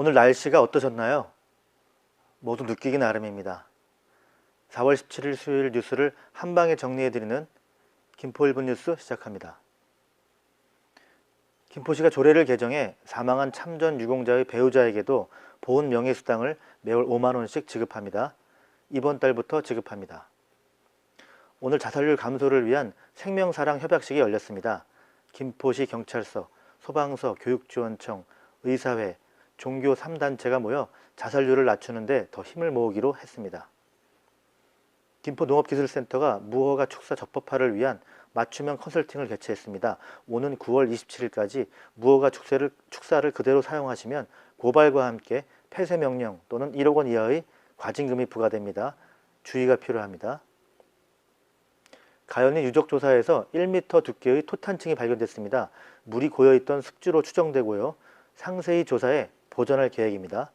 오늘 날씨가 어떠셨나요? 모두 느끼기 나름입니다. 4월 17일 수요일 뉴스를 한 방에 정리해드리는 김포 1분 뉴스 시작합니다. 김포시가 조례를 개정해 사망한 참전 유공자의 배우자에게도 보훈 명예수당을 매월 5만 원씩 지급합니다. 이번 달부터 지급합니다. 오늘 자살률 감소를 위한 생명사랑 협약식이 열렸습니다. 김포시 경찰서, 소방서, 교육지원청, 의사회, 종교 3단체가 모여 자살률을 낮추는데 더 힘을 모으기로 했습니다. 김포농업기술센터가 무허가 축사 적법화를 위한 맞춤형 컨설팅을 개최했습니다. 오는 9월 27일까지 무허가 축사를, 축사를 그대로 사용하시면 고발과 함께 폐쇄 명령 또는 1억 원 이하의 과징금이 부과됩니다. 주의가 필요합니다. 가연이 유적 조사에서 1m 두께의 토탄층이 발견됐습니다. 물이 고여있던 습지로 추정되고요. 상세히 조사해 보전할 계획입니다.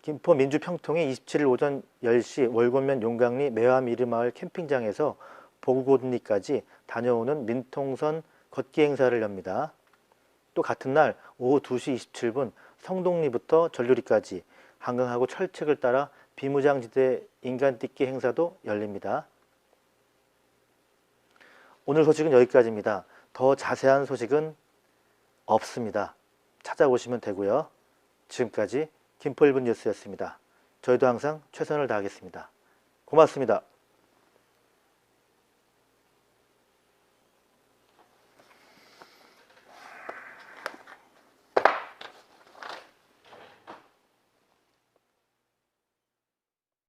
김포 민주평통이 27일 오전 10시 월곤면 용강리 매화미르마을 캠핑장에서 보구곤리까지 다녀오는 민통선 걷기 행사를 엽니다. 또 같은 날 오후 2시 27분 성동리부터 전류리까지 한강하고 철책을 따라 비무장지대 인간뛰기 행사도 열립니다. 오늘 소식은 여기까지입니다. 더 자세한 소식은 없습니다. 찾아오시면 되고요. 지금까지 김포 1분 뉴스였습니다. 저희도 항상 최선을 다하겠습니다. 고맙습니다.